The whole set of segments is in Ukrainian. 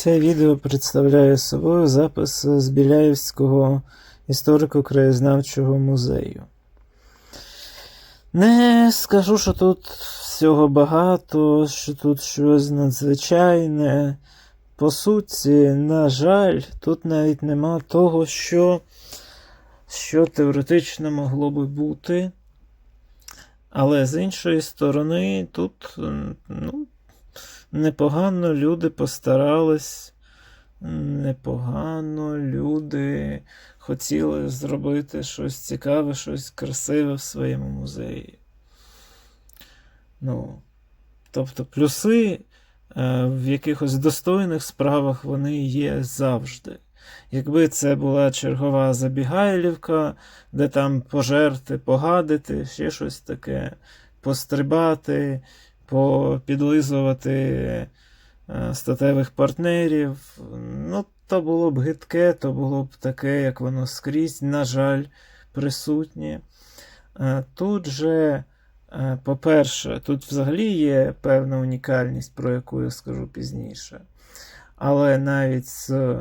Це відео представляє собою запис з Біляївського історико-краєзнавчого музею. Не скажу, що тут всього багато, що тут щось надзвичайне. По суті, на жаль, тут навіть нема того, що, що теоретично могло би бути. Але з іншої сторони, тут ну, непогано люди постарались, непогано люди хотіли зробити щось цікаве, щось красиве в своєму музеї. Ну, тобто, плюси е, в якихось достойних справах вони є завжди. Якби це була чергова забігайлівка, де там пожерти, погадити, ще щось таке, пострибати, попідлизувати е, статевих партнерів, ну, то було б гидке, то було б таке, як воно скрізь, на жаль, присутнє. Е, Тут же, е, по-перше, тут взагалі є певна унікальність, про яку я скажу пізніше. Але навіть з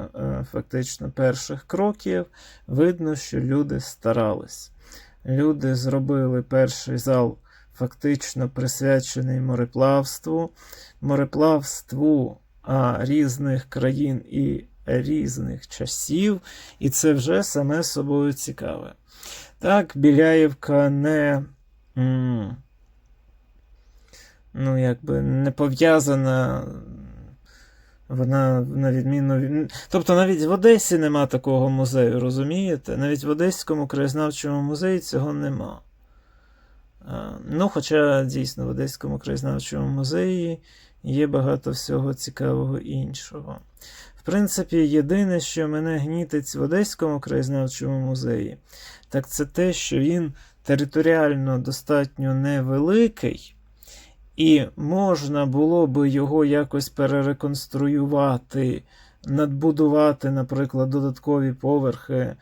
фактично перших кроків видно, що люди старались. Люди зробили перший зал фактично присвячений мореплавству, мореплавству а, різних країн і різних часів, і це вже саме собою цікаве. Так, Біляєвка не. м, Ну, якби не пов'язана вона на відміну від. Тобто навіть в Одесі нема такого музею, розумієте? Навіть в Одеському краєзнавчому музеї цього нема. А, Ну, хоча дійсно в Одеському краєзнавчому музеї є багато всього цікавого іншого. В принципі, єдине, що мене гнітить в Одеському краєзнавчому музеї, так це те, що він територіально достатньо невеликий. І можна було би його якось перереконструювати, надбудувати, наприклад, додаткові поверхи е,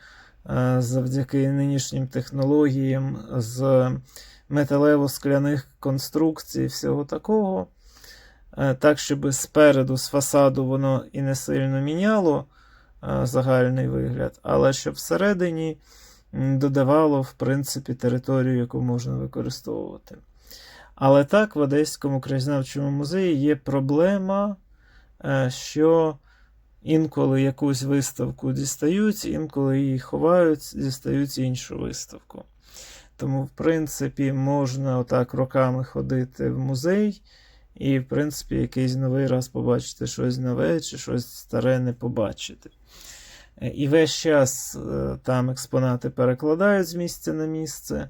завдяки нинішнім технологіям з металево-скляних конструкцій, і всього такого. Е, Так, щоб спереду, з фасаду, воно і не сильно міняло е, загальний вигляд, але щоб всередині додавало, в принципі, територію, яку можна використовувати. Але так, в Одеському краєзнавчому музеї є проблема, е, що інколи якусь виставку дістають, інколи її ховають, дістають іншу виставку. Тому, в принципі, можна отак роками ходити в музей, і, в принципі, якийсь новий раз побачити щось нове чи щось старе не побачити. Е, І весь час е, там експонати перекладають з місця на місце.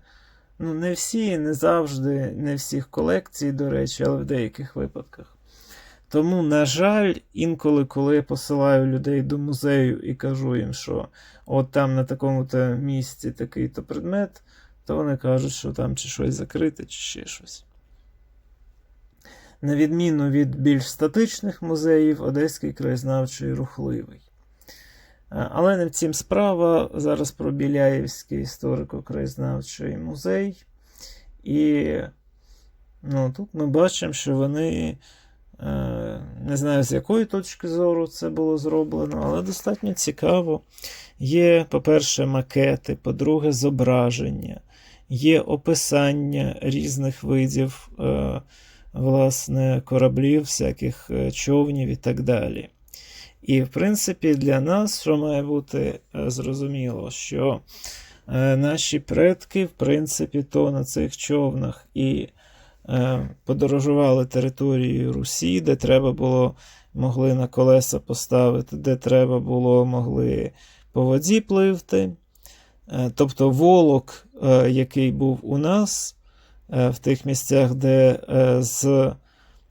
Ну, не всі, не завжди, не всіх колекцій, до речі, але в деяких випадках. Тому, на жаль, інколи, коли я посилаю людей до музею і кажу їм, що от там на такому-то місці такий-то предмет, то вони кажуть, що там чи щось закрите, чи ще щось. На відміну від більш статичних музеїв, Одеський краєзнавчий рухливий. Але не в цім справа. Зараз про Біляєвський історико-краєзнавчий музей. І ну, тут ми бачимо, що вони, е, не знаю, з якої точки зору це було зроблено, але достатньо цікаво. Є, по-перше, макети, по-друге, зображення, є описання різних видів е, власне, кораблів, всяких е, човнів і так далі. І, в принципі, для нас, що має бути е, зрозуміло, що е, наші предки, в принципі, то на цих човнах і е, подорожували територією Русі, де треба було, могли на колеса поставити, де треба було, могли по воді пливти. Е, тобто волок, який був у нас е, в тих місцях, де е, з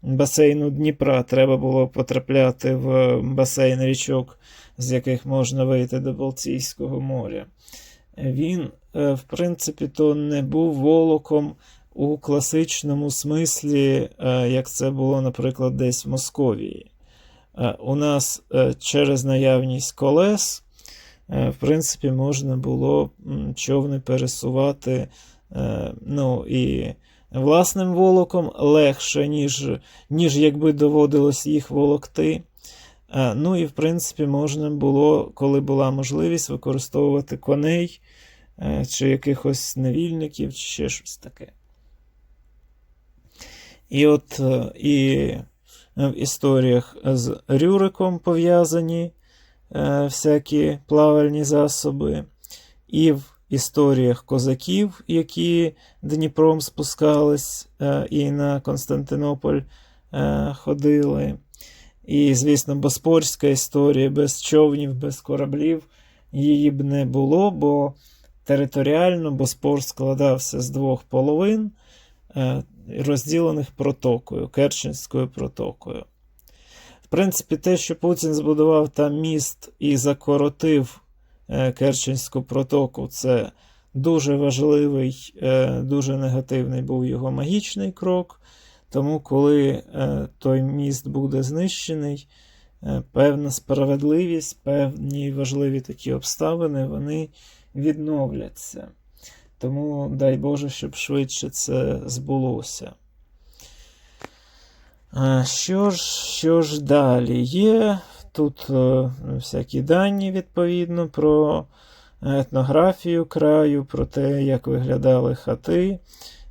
басейну Дніпра треба було потрапляти в басейн річок, з яких можна вийти до Балтійського моря. Він, е, в принципі, то не був волоком у класичному смислі, е, як це було, наприклад, десь в Московії. Е, У нас е, через наявність колес, е, в принципі, можна було човни пересувати. е, Ну, і власним волоком легше, ніж, ніж якби доводилось їх волокти. Е, Ну і, в принципі, можна було, коли була можливість, використовувати коней е, чи якихось невільників, чи ще щось таке. І от е, і в історіях з Рюриком пов'язані е, всякі плавальні засоби, і в історіях козаків, які Дніпром спускались е, і на Константинополь е, ходили. І, звісно, Боспорська історія без човнів, без кораблів її б не було, бо територіально Боспор складався з двох половин, е, розділених протокою, Керченською протокою. В принципі, те, що Путін збудував там міст і закоротив е, Керченську протоку, це дуже важливий, е, дуже негативний був його магічний крок. Тому, коли е, той міст буде знищений, певна справедливість, певні важливі такі обставини, вони відновляться. Тому дай Боже, щоб швидше це збулося. Що ж, що ж далі? Є тут е, всякі дані, відповідно, про етнографію краю, про те, як виглядали хати,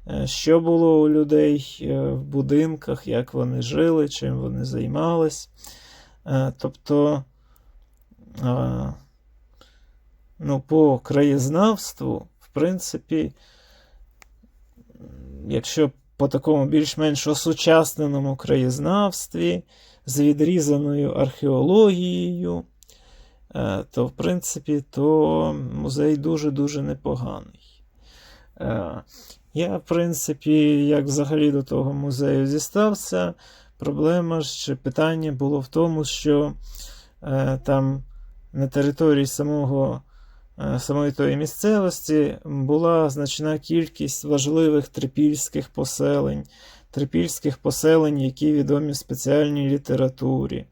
е, що було у людей е, в будинках, як вони жили, чим вони займались. Тобто, ну, по краєзнавству, в принципі, якщо по такому більш-менш осучасненому краєзнавстві з відрізаною археологією, е, то, в принципі, то музей дуже-дуже непоганий. Е, Я, в принципі, як взагалі до того музею зістався, проблема чи питання було в тому, що е, там на території самого самої тої місцевості була значна кількість важливих трипільських поселень, трипільських поселень, які відомі в спеціальній літературі,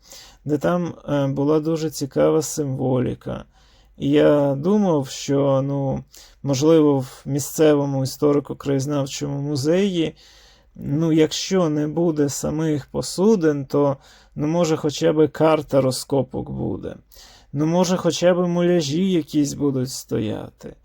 де там е, була дуже цікава символіка. І я думав, що, ну, можливо, в місцевому історико-краєзнавчому музеї, ну, якщо не буде самих посудин, то, ну, може, хоча б карта розкопок буде. Ну, може, хоча б муляжі якісь будуть стояти.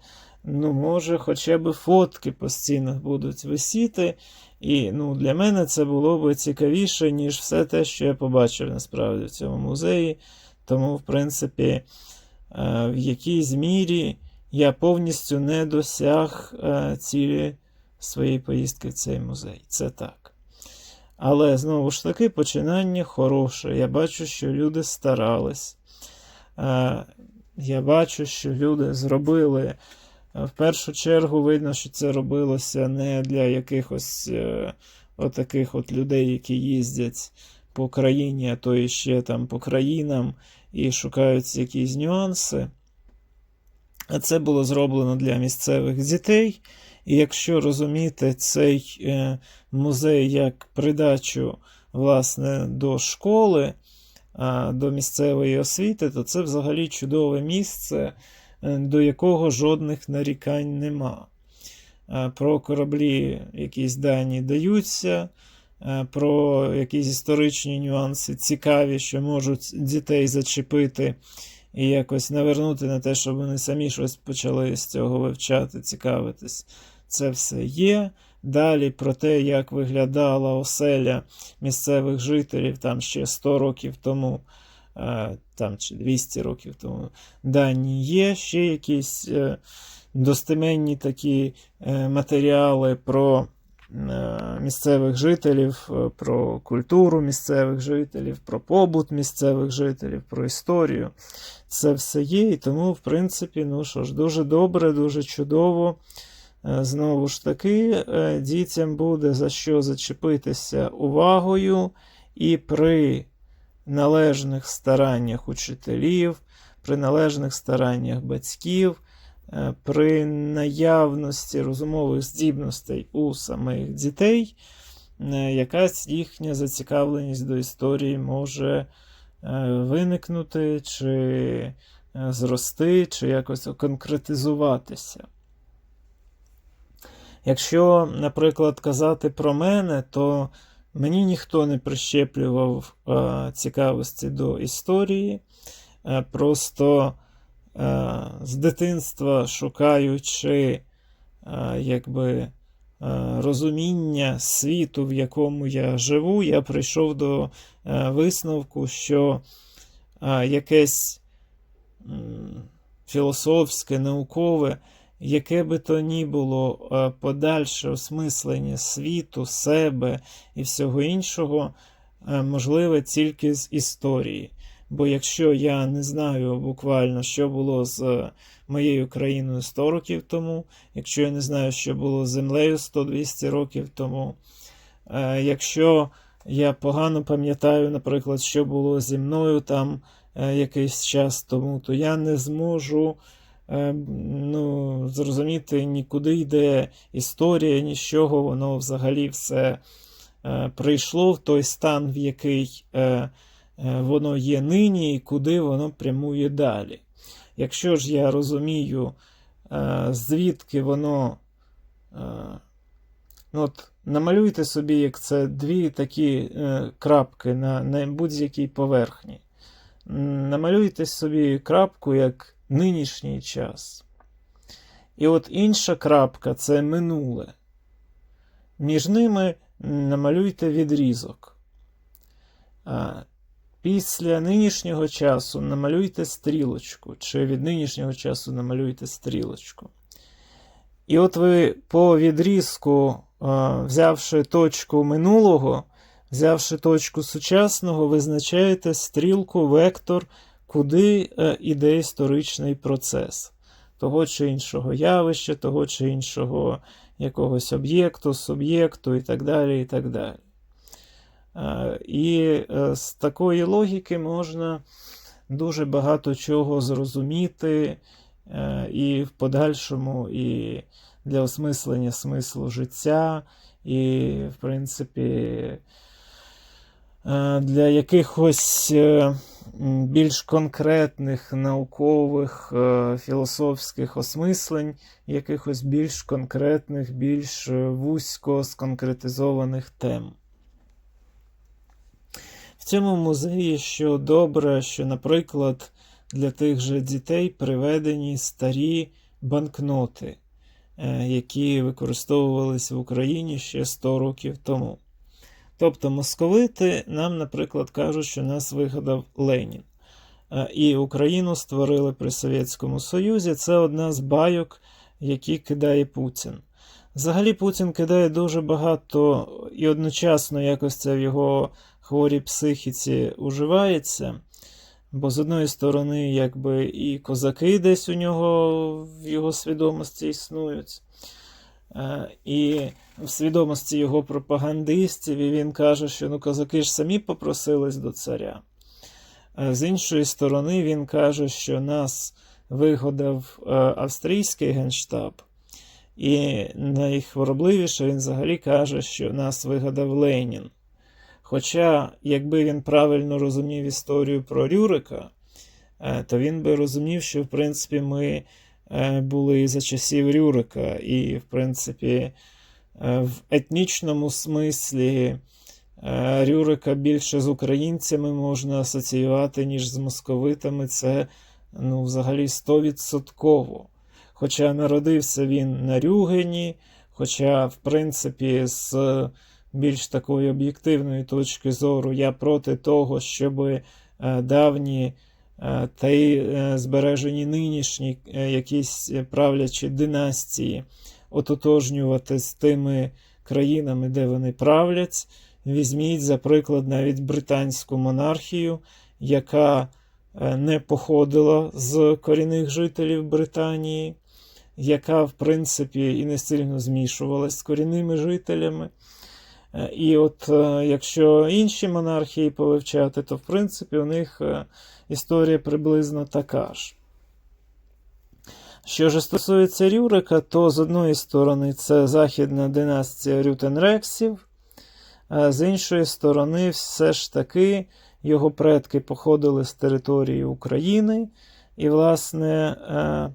Ну, може, хоча б фотки по стінах будуть висіти. І ну, для мене це було б цікавіше, ніж все те, що я побачив насправді в цьому музеї. Тому, в принципі, е, в якійсь мірі я повністю не досяг е, цілі своєї поїздки в цей музей. Це так. Але знову ж таки, починання хороше. Я бачу, що люди старались. Е, Я бачу, що люди зробили. е, В першу чергу видно, що це робилося не для якихось е, отаких от людей, які їздять по країні, а то і ще там по країнам і шукають якісь нюанси. А це було зроблено для місцевих дітей. І якщо розуміти цей музей як придачу власне, до школи, до місцевої освіти, то це взагалі чудове місце, е, до якого жодних нарікань нема. Е, Про кораблі якісь дані даються, е, про якісь історичні нюанси цікаві, що можуть дітей зачепити і якось навернути на те, щоб вони самі щось почали з цього вивчати, цікавитись. Це все є. Далі про те, як виглядала оселя місцевих жителів там ще 100 років тому, е, там чи 200 років тому, дані є ще якісь е, достеменні такі е, матеріали про місцевих жителів, про культуру місцевих жителів, про побут місцевих жителів, про історію. Це все є, і тому, в принципі, ну що ж, дуже добре, дуже чудово. Знову ж таки, дітям буде за що зачепитися увагою, і при належних стараннях учителів, при належних стараннях батьків, при наявності розумових здібностей у самих дітей, якась їхня зацікавленість до історії може виникнути, чи зрости, чи якось конкретизуватися. Якщо, наприклад, казати про мене, то Мені ніхто не прищеплював е, цікавості до історії. Е, просто е, з дитинства шукаючи е, якби, е, розуміння світу, в якому я живу, я прийшов до е, висновку, що е, якесь м, філософське, наукове, яке би то ні було е, подальше осмислення світу, себе і всього іншого, е, можливе тільки з історії. Бо якщо я не знаю буквально, що було з моєю країною 100 років тому, якщо я не знаю, що було з землею 100-200 років тому, е, якщо я погано пам'ятаю, наприклад, що було зі мною там е, якийсь час тому, то я не зможу е, ну, зрозуміти нікуди йде історія, ні з чого воно взагалі все е, прийшло в той стан, в який е, е, воно є нині, і куди воно прямує далі. Якщо ж я розумію, е, звідки воно. е, Ну, от, намалюйте собі, як це дві такі е, крапки на, на будь-якій поверхні. Намалюйте собі крапку як нинішній час. І от інша крапка це минуле. Між ними намалюйте відрізок. Після нинішнього часу намалюйте стрілочку, чи від нинішнього часу намалюйте стрілочку. І от ви по відрізку, взявши точку минулого, взявши точку сучасного, визначаєте стрілку, вектор, куди е, іде історичний процес того чи іншого явища, того чи іншого якогось об'єкту, суб'єкту і так далі. І так далі. Е, І е, з такої логіки можна дуже багато чого зрозуміти е, і в подальшому, і для осмислення смислу життя, і, в принципі, е, для якихось е, більш конкретних наукових е, філософських осмислень, якихось більш конкретних, більш е, вузько сконкретизованих тем. В цьому музеї що добре, що, наприклад, для тих же дітей приведені старі банкноти, е, які використовувалися в Україні ще 100 років тому. Тобто московити нам, наприклад, кажуть, що нас вигадав Ленін. Е, І Україну створили при Совєтському Союзі. Це одна з байок, які кидає Путін. Взагалі Путін кидає дуже багато і одночасно якось це в його хворій психіці уживається. Бо з одної сторони, якби і козаки десь у нього в його свідомості існують. Е, І в свідомості його пропагандистів, і він каже, що ну, козаки ж самі попросились до царя. Е, З іншої сторони, він каже, що нас вигадав е, австрійський генштаб, і найхворобливіше він взагалі каже, що нас вигадав Ленін. Хоча, якби він правильно розумів історію про Рюрика, то він би розумів, що в принципі ми були за часів Рюрика, і, в принципі, е, в етнічному смислі е, Рюрика більше з українцями можна асоціювати, ніж з московитами. Це ну, взагалі стовідсотково. Хоча народився він на Рюгені, хоча, в принципі, з більш такої об'єктивної точки зору я проти того, щоб е, давні е, та й е, збережені нинішні е, якісь правлячі династії ототожнювати з тими країнами, де вони правлять. Візьміть, за приклад, навіть британську монархію, яка е, не походила з корінних жителів Британії, яка, в принципі, і не сильно змішувалась з корінними жителями. Е, І от е, якщо інші монархії повивчати, то в принципі у них е, історія приблизно така ж. Що ж стосується Рюрика, то з одної сторони це західна династія Рютенрексів, а з іншої сторони, все ж таки його предки походили з території України, і, власне,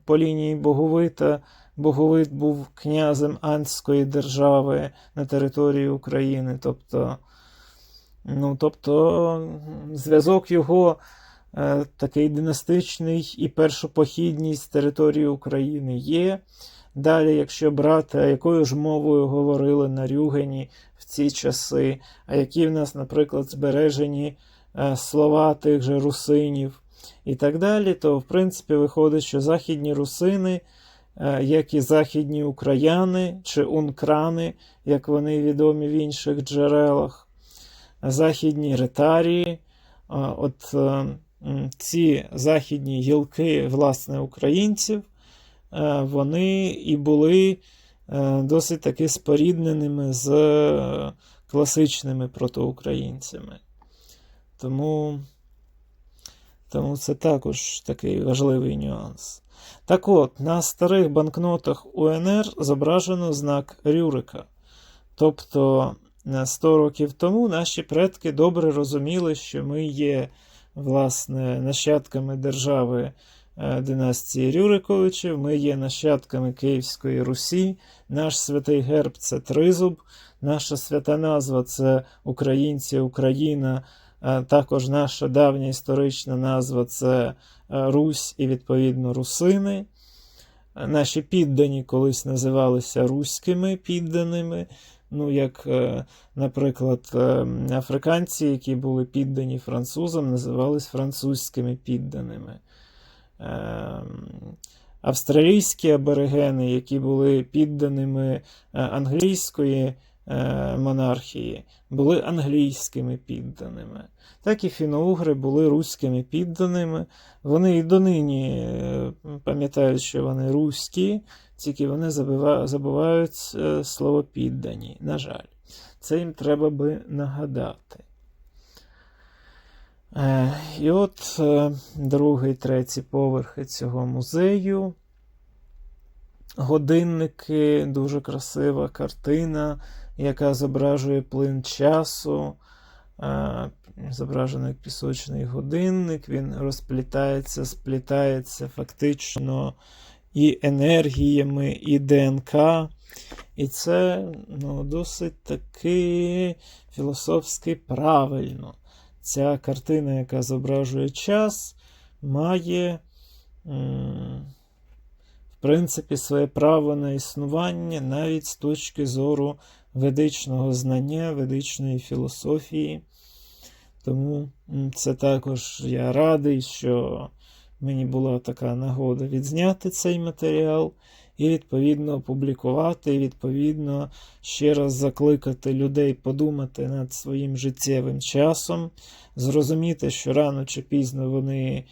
по лінії Боговита Боговит був князем Андської держави на території України. Тобто Ну, тобто, зв'язок його е, такий династичний і першопохідність території України є. Далі, якщо брати, якою ж мовою говорили на Рюгені в ці часи, а які в нас, наприклад, збережені е, слова тих же русинів і так далі, то в принципі виходить, що західні русини, як і західні україни чи ункрани, як вони відомі в інших джерелах, західні ретарії, от е, ці західні гілки, власне, українців, е, вони і були е, досить таки спорідненими з е, класичними протоукраїнцями. Тому, тому це також такий важливий нюанс. Так от, на старих банкнотах УНР зображено знак Рюрика. Тобто, е, 100 років тому наші предки добре розуміли, що ми є власне нащадками держави е, династії Рюриковичів, ми є нащадками Київської Русі, наш святий герб це Тризуб, наша свята назва це Українці, Україна. Е, Також наша давня історична назва це е, Русь і, відповідно, Русини. Е, Наші піддані колись називалися руськими підданими. Ну, як, наприклад, африканці, які були піддані французам, називались французькими підданими. Австралійські аборигени, які були підданими англійської монархії, були англійськими підданими. Так і фіноугри були руськими підданими. Вони і донині е, пам'ятають, що вони руські, тільки вони забувають е, слово піддані. На жаль, це їм треба би нагадати. Е, І от е, другий, третій поверхи цього музею. Годинники, дуже красива картина, яка зображує плин часу. Е, Зображений пісочний годинник, він розплітається, сплітається фактично і енергіями, і ДНК. І це ну, досить таки філософськи правильно. Ця картина, яка зображує час, має, в принципі, своє право на існування навіть з точки зору ведичного знання, ведичної філософії. Тому це також я радий, що мені була така нагода відзняти цей матеріал і, відповідно, опублікувати, і, відповідно, ще раз закликати людей подумати над своїм життєвим часом, зрозуміти, що рано чи пізно вони,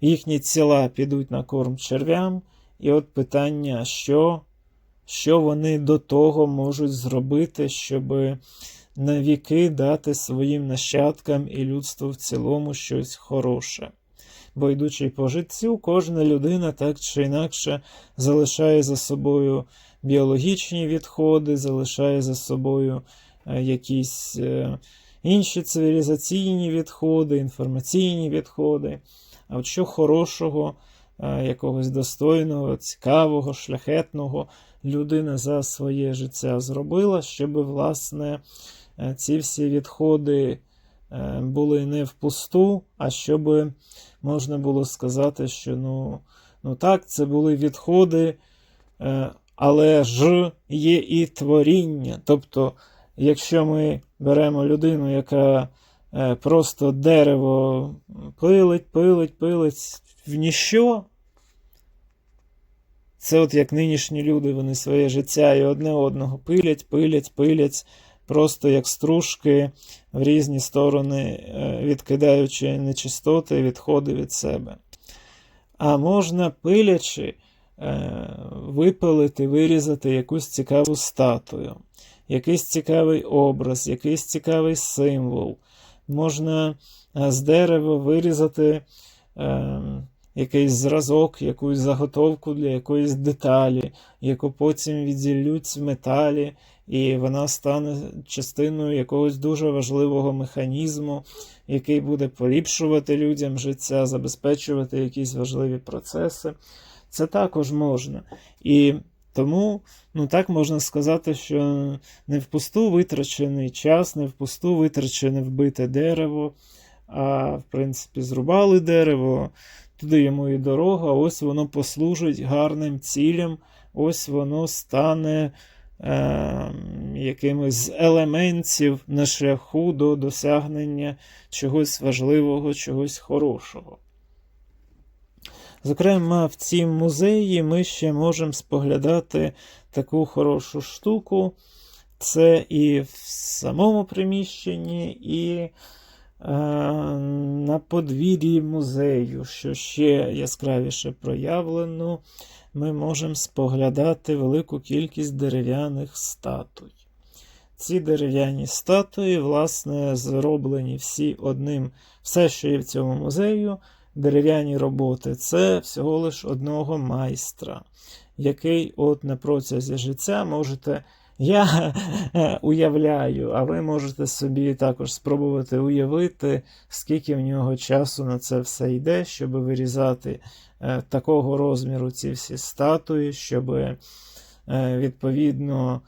їхні тіла підуть на корм черв'ям. І от питання, що, що вони до того можуть зробити, щоб на віки дати своїм нащадкам і людству в цілому щось хороше. Бо йдучи по життю, кожна людина так чи інакше залишає за собою біологічні відходи, залишає за собою е, якісь е, інші цивілізаційні відходи, інформаційні відходи. А от що хорошого, е, якогось достойного, цікавого, шляхетного людина за своє життя зробила, щоб, власне, е, ці всі відходи е, були не впусту, а щоб можна було сказати, що ну, ну так, це були відходи, е, але ж є і творіння. Тобто, якщо ми беремо людину, яка просто дерево пилить, пилить, пилить в ніщо, це от як нинішні люди, вони своє життя і одне одного пилять, пилять, пилять, просто як стружки в різні сторони, е, відкидаючи нечистоти, відходи від себе. А можна пилячи, е, випилити, вирізати якусь цікаву статую, якийсь цікавий образ, якийсь цікавий символ. Можна е, з дерева вирізати е, якийсь зразок, якусь заготовку для якоїсь деталі, яку потім відділють в металі, і вона стане частиною якогось дуже важливого механізму, який буде поліпшувати людям життя, забезпечувати якісь важливі процеси. Це також можна. І Тому, ну так можна сказати, що не впусту витрачений час, не впусту витрачене вбите дерево, а в принципі зрубали дерево, туди йому і дорога, ось воно послужить гарним цілям, ось воно стане е, якимось з елементів на шляху до досягнення чогось важливого, чогось хорошого. Зокрема, в цім музеї ми ще можемо споглядати таку хорошу штуку. Це і в самому приміщенні, і е, на подвір'ї музею, що ще яскравіше проявлено, ми можемо споглядати велику кількість дерев'яних статуй. Ці дерев'яні статуї, власне, зроблені всі одним, все, що є в цьому музею, дерев'яні роботи, це всього лиш одного майстра, який от на протязі життя можете. Я уявляю, а ви можете собі також спробувати уявити, скільки в нього часу на це все йде, щоб вирізати е, такого розміру ці всі статуї, щоб е, відповідно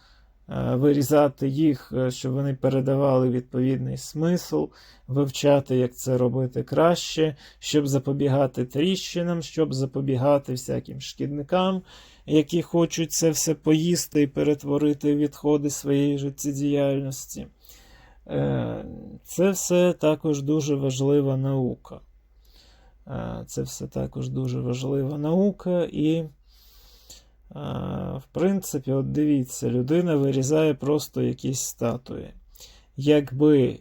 е, вирізати їх, е, щоб вони передавали відповідний смисл, вивчати, як це робити краще, щоб запобігати тріщинам, щоб запобігати всяким шкідникам, які хочуть це все поїсти і перетворити відходи своєї життєдіяльності. Е, Це все також дуже важлива наука. Е, Це все також дуже важлива наука, і, е, в принципі, от дивіться, людина вирізає просто якісь статуї. Якби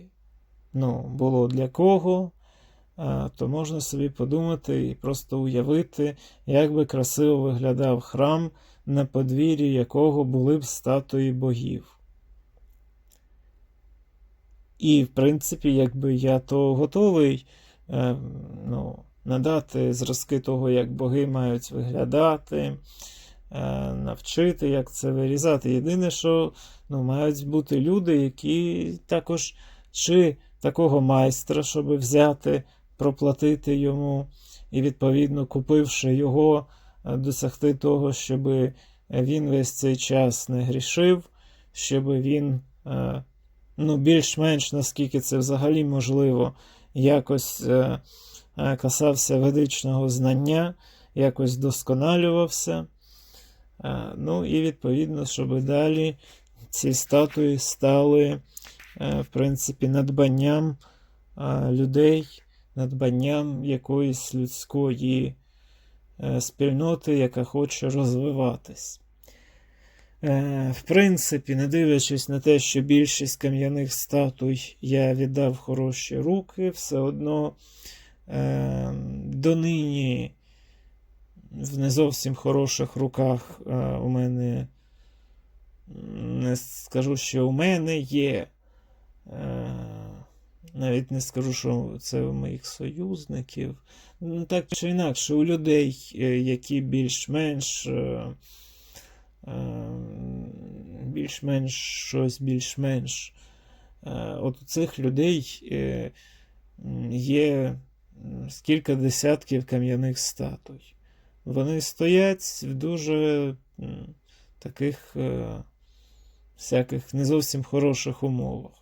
ну, було для кого, то можна собі подумати і просто уявити, як би красиво виглядав храм, на подвір'ї якого були б статуї богів. І, в принципі, якби я то готовий е, ну, надати зразки того, як боги мають виглядати, е, навчити, як це вирізати. Єдине, що ну, мають бути люди, які також чи такого майстра, щоб взяти, проплатити йому, і, відповідно, купивши його, е, досягти того, щоб він весь цей час не грішив, щоб він. е, ну, більш-менш, наскільки це взагалі можливо, якось е, е, касався ведичного знання, якось досконалювався. Е, ну, і відповідно, щоб далі ці статуї стали, е, в принципі, надбанням е, людей, надбанням якоїсь людської е, спільноти, яка хоче розвиватись. Е, В принципі, не дивлячись на те, що більшість кам'яних статуй я віддав хороші руки, все одно е, донині в не зовсім хороших руках у мене не скажу, що у мене є. Навіть не скажу, що це у моїх союзників. Ну, так чи інакше, у людей, е, які більш-менш. е, Ем, більш-менш щось більш-менш. Е, От у цих людей е, є кілька десятків кам'яних статуй. Вони стоять в дуже таких е, всяких не зовсім хороших умовах.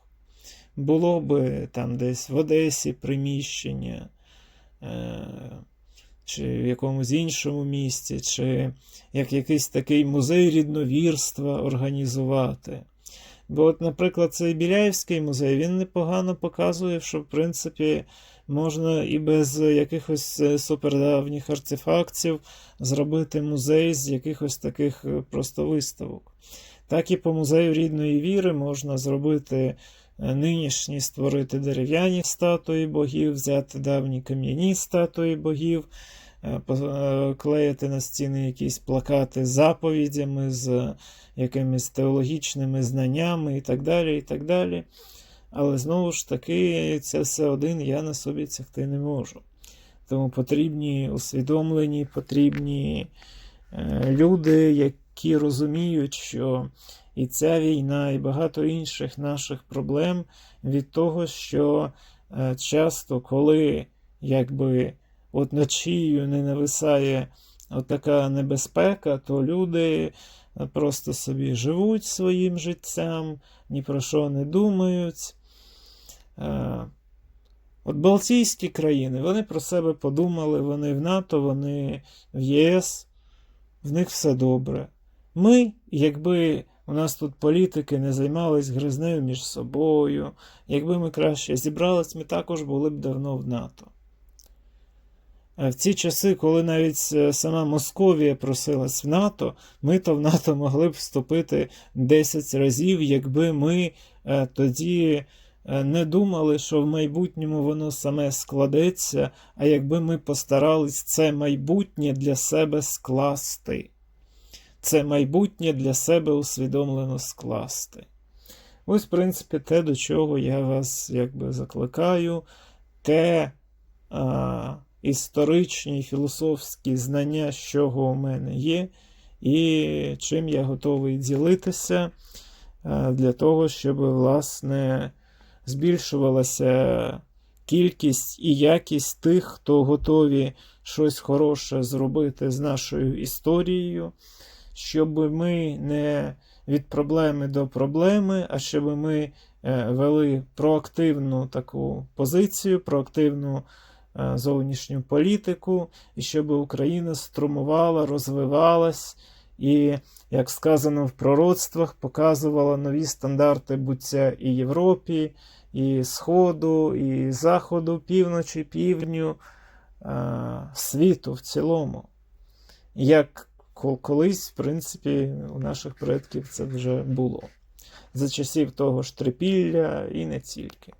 Було би там десь в Одесі приміщення чи в якомусь іншому місці, чи як якийсь такий музей рідновірства організувати. Бо, от, наприклад, цей Біляївський музей він непогано показує, що, в принципі, можна і без якихось е, супердавніх артефактів зробити музей з якихось таких е, просто виставок. Так і по музею рідної віри можна зробити е, нинішні створити дерев'яні статуї богів, взяти давні кам'яні статуї богів, клеїти на стіни якісь плакати з заповідями, з якимись теологічними знаннями і так далі. і так далі. Але знову ж таки, це все один я на собі цягти не можу. Тому потрібні усвідомлені, потрібні е, люди, які розуміють, що і ця війна, і багато інших наших проблем від того, що е, часто, коли якби от чиєю не нависає отака небезпека, то люди просто собі живуть своїм життям, ні про що не думають. Е, От Балтійські країни, вони про себе подумали, вони в НАТО, вони в ЄС, в них все добре. Ми, якби у нас тут політики не займались гризнею між собою, якби ми краще зібрались, ми також були б давно в НАТО. В ці часи, коли навіть е, сама Московія просилась в НАТО, ми то в НАТО могли б вступити 10 разів, якби ми е, тоді е, не думали, що в майбутньому воно саме складеться, а якби ми постарались це майбутнє для себе скласти. Це майбутнє для себе усвідомлено скласти. Ось, в принципі, те, до чого я вас якби закликаю, те а, історичні і філософські знання, чого у мене є, і чим я готовий ділитися а, для того, щоб, власне, збільшувалася кількість і якість тих, хто готові щось хороше зробити з нашою історією, щоб ми не від проблеми до проблеми, а щоб ми е, вели проактивну таку позицію, проактивну е, зовнішню політику, і щоб Україна струмувала, розвивалась і, як сказано в пророцтвах, показувала нові стандарти буття і Європі, і Сходу, і Заходу, півночі, півдню, е, світу в цілому. Як колись, в принципі, у наших предків це вже було. За часів того ж трипілля і не тільки.